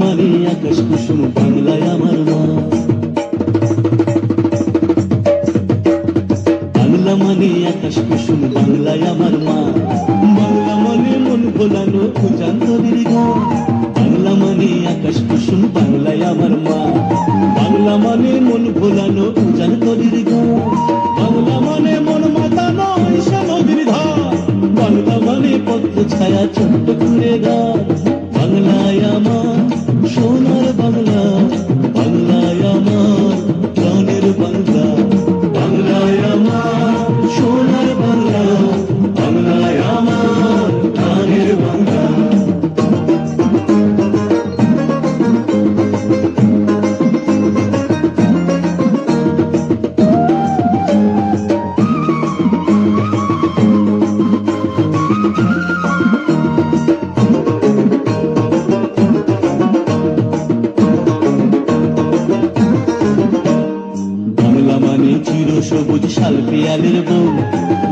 মানে আকাশ কুসুম, বাংলায় আমার মা। বাংলা মানে আকাশ কুসুম, বাংলায় আমার মা। বাংলা মানে মন ভোলানো উজান্তরীর ভোলানো উজান্তরীর গান বাংলা মানে মন মাতানো ঈশা নদীর ধার। বাংলা মানে পদ্ম ছায়া ছোট্ট ঘুরে দা বাংলায় আমার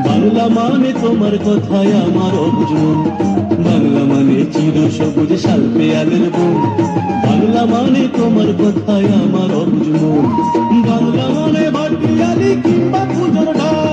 বাংলা মানে তোমার কথায় আমার অর্জুন। বাংলা মানে চির সবুজ শাল পেয়ালের বন। বাংলা মানে তোমার কথায় আমার অর্জুন। বাংলা মানে ভাটিয়ালি কিংবা পুজোর ডাক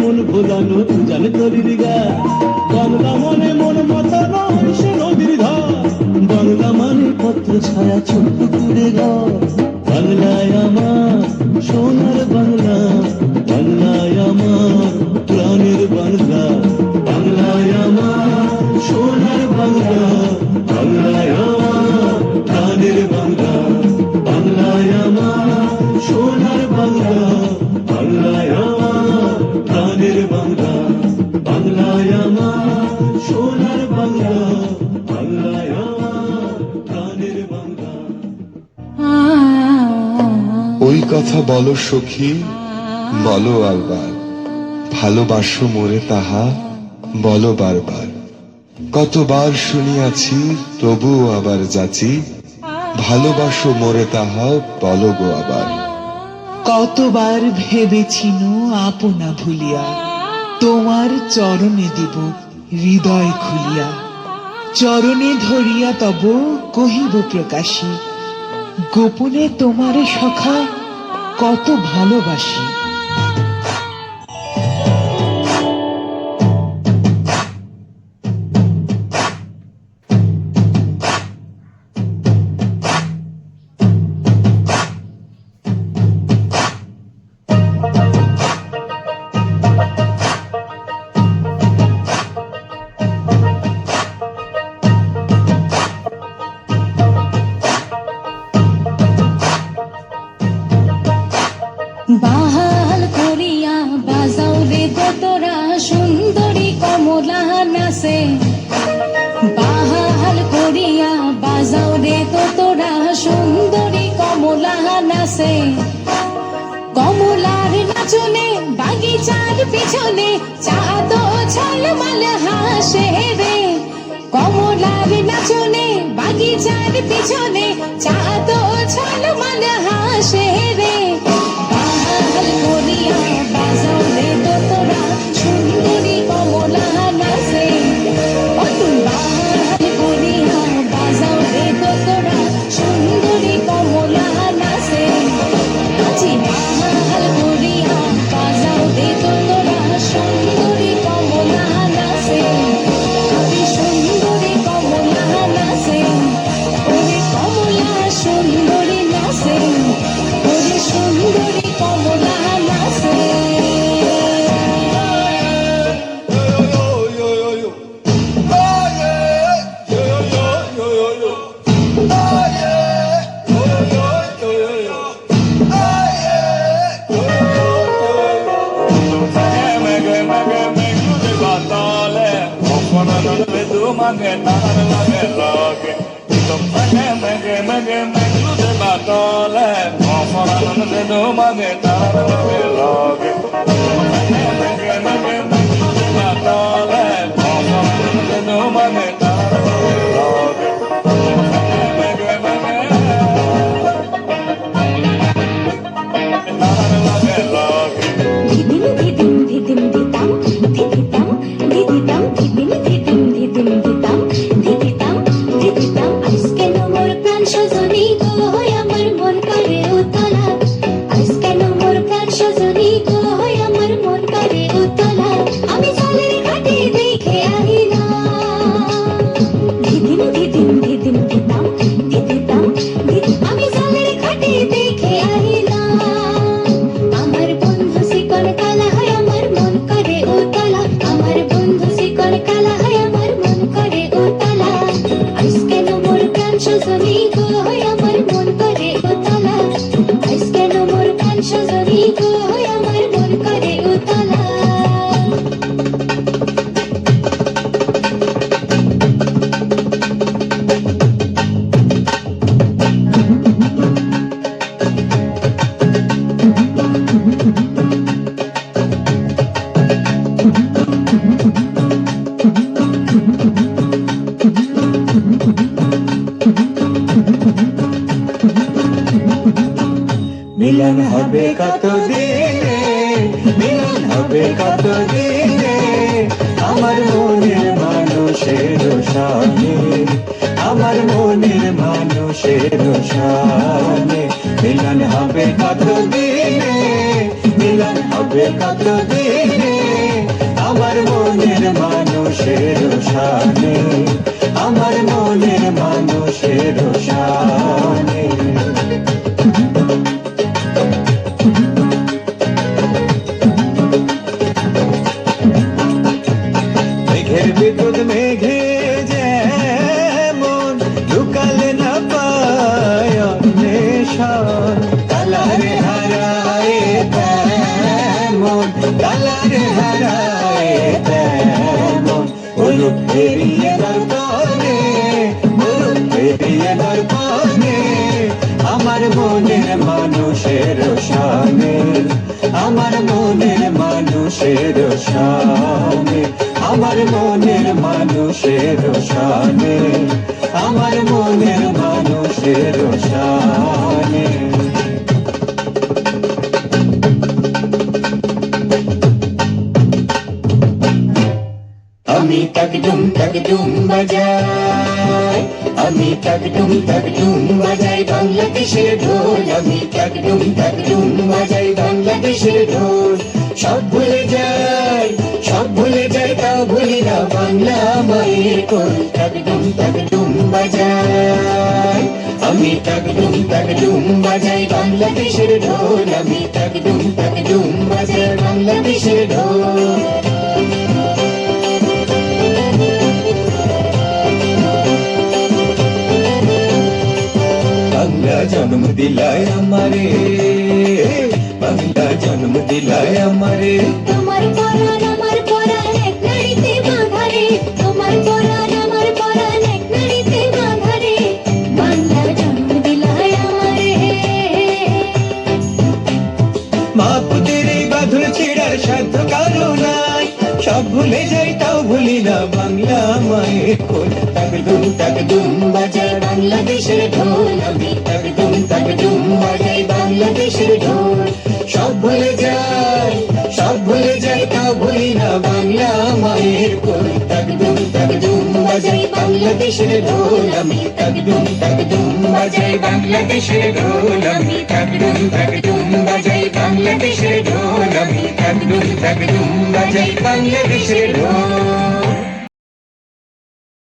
মানে ভোলানো জানে তরির গা। বাংলা মানে মন মাতানো সে নদীর ধার। বাংলা মানে পত্র ছায়া ছোট্ট কুড়ে গা বাংলায় আমার সোনার বাংলা, বাংলায় আমার প্রাণের বাংলা, বাংলায় আমার সোনার বাংলা। কথা বলো সখী, বলো আলবার ভালোবাসো মোরে তাহা, বলো বারবার। কতবার শুনিয়াছি, তবুও আবার যাচি ভালোবাসো মোরে তাহা, বলো গো আবার। কতবার ভেবেছিন আপনা ভুলিয়া, তোমার চরণে দিব হৃদয় খুলিয়া। চরণে ধরিয়া তব কহিব প্রকাশী, গোপনে তোমারে সখা কত ভালোবাসি। চাঁদ ঝলমল হাসে রে। কমলার নাচনে বাগিচার পিছনে চাঁদ I'm gonna সামনে আমার মনের মানুষের সামনে মিলন হবে কত দিনে মিলন হবে কত দিনে আমার মনের মানুষের সামনে আমার মনের মানুষের সামনে আমার মনের মানুষের সামনে, আমার মনের মানুষের সামনে, আমার মনের মানুষের সামনে। আমি তাকডুম তাকডুম বাজাই, আমি তাকডুম তাকডুম বাজাই বাংলাদেশের ঢোল। আমি তাকডুম তাকডুম বাজাই বাংলাদেশের ঢোল। সব ভুলে যাই, সব ভুলে যাই, তা ভুলি না, বাংলা মায়ের কোল। তাকডুম তাকডুম বাজাই। আমি তাকডুম তাকডুম বাজাই, বাংলাদেশের ঢোল। আমি তাকডুম তাকডুম বাজাই, বাংলাদেশের ঢোল। জন্ম দিলায় আমারে। জন্ম দিলায় আমারে তোমার পরাণ আমার পরাণ এক নাড়িতে তোমার পরাণ আমার পরাণ এক নাড়িতে বাংলা জন্ম দিলায় আমারে। মা পুজোর এই বাঁধুর ছেড়ার সাধ্য কারও নাই। সব ভুলে যাই তাও ভুলি না বাংলা মায়ের কোল তাকদুম তাকদুম বাজায়। বাংলাদেশের ঢোল আমি তাকদুম তাকদুম বাজাই বাংলাদেশের ঢোল। সব ভুলে যায় সব ভুলে যায় তা ভুলি না বাংলা মায়ের কোল। তাকদুম তাকদুম বাজাই বাংলাদেশের ঢোল আমি। তাকদুম তাকদুম বাজাই বাংলাদেশের ঢোল আমি। তাকদুম তাকদুম বাজাই বাংলাদেশের ঢোল আমি। তাকদুম তাকদুম বাজাই বাংলাদেশের ঢোল।